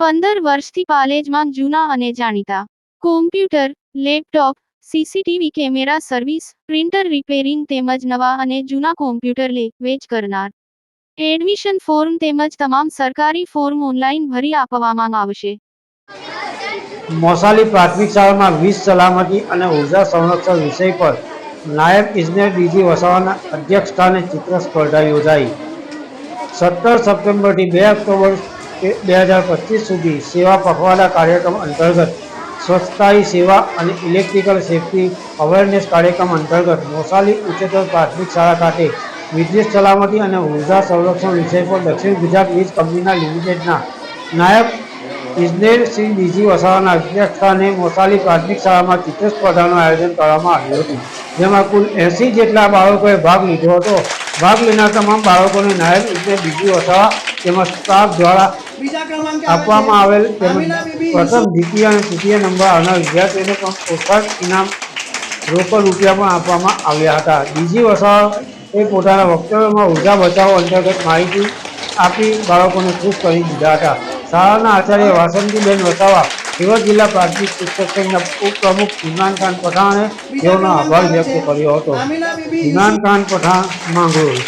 પંદર વર્ષથી પાલેજમાં જૂના અને જાણીતા. Computer laptop CCTV camera service printer repairing તેમજ નવા અને જૂના કોમ્પ્યુટર લે, વેચ કરનાર. એડમિશન ફોર્મ તેમજ તમામ સરકારી ફોર્મ ઓનલાઈન ભરી આપવામાં આવશે. મોસાલી પ્રાથમિક શાળામાં વીજ સલામતી અને ઊર્જા સંરક્ષણ વિષય પર નાયબ ઇજનેર ડીજી વસાવાના અધ્યક્ષસ્થાને ચિત્ર સ્પર્ધા યોજાઈ. સત્તર સપ્ટેમ્બરથી બે ઓક્ટોબર બે હજાર પચીસ સુધી સેવા પખવાડા કાર્યક્રમ અંતર્ગત સ્વચ્છતાઈ સેવા અને ઇલેક્ટ્રિકલ સેફ્ટી અવેરનેસ કાર્યક્રમ અંતર્ગત મોસાલી ઉચ્ચતર પ્રાથમિક શાળા ખાતે વિદ્યુત સલામતી અને ઊર્જા સંરક્ષણ વિષય પર દક્ષિણ ગુજરાત વીજ કંપનીના લિમિટેડના નાયબ ઇજનેર શ્રી બીજી વસાવાના અધ્યક્ષસ્થાને મોસાલી પ્રાથમિક શાળામાં ચિત્ર સ્પર્ધાનું આયોજન કરવામાં આવ્યું હતું, જેમાં કુલ એંસી જેટલા બાળકોએ ભાગ લીધો હતો. ભાગ લેનાર તમામ બાળકોને નાયબ ઇજનેર બીજી વસાવા તેમજ સ્ટાફ દ્વારા આપવામાં આવેલ તેમજ પ્રથમ દ્વિતીય અને તૃતીય નંબર આવનાર વિદ્યાર્થીઓને પણ પ્રોત્સાહક ઇનામ રોકડ રૂપિયા પણ આપવામાં આવ્યા હતા. ડીજી વસાવાએ પોતાના વક્તવ્યમાં ઊર્જા બચાવો અંતર્ગત માહિતી આપી બાળકોને ખુશ કરી દીધા હતા. શાળાના આચાર્ય વાસંતીબેન વસાવા સુરત જિલ્લા પ્રાથમિક શિક્ષક સંઘના ઉપપ્રમુખ ઇમરાન ખાન પઠાણે તેઓનો આભાર વ્યક્ત કર્યો હતો. ઇમરાન ખાન પઠાણ માંગરોળ.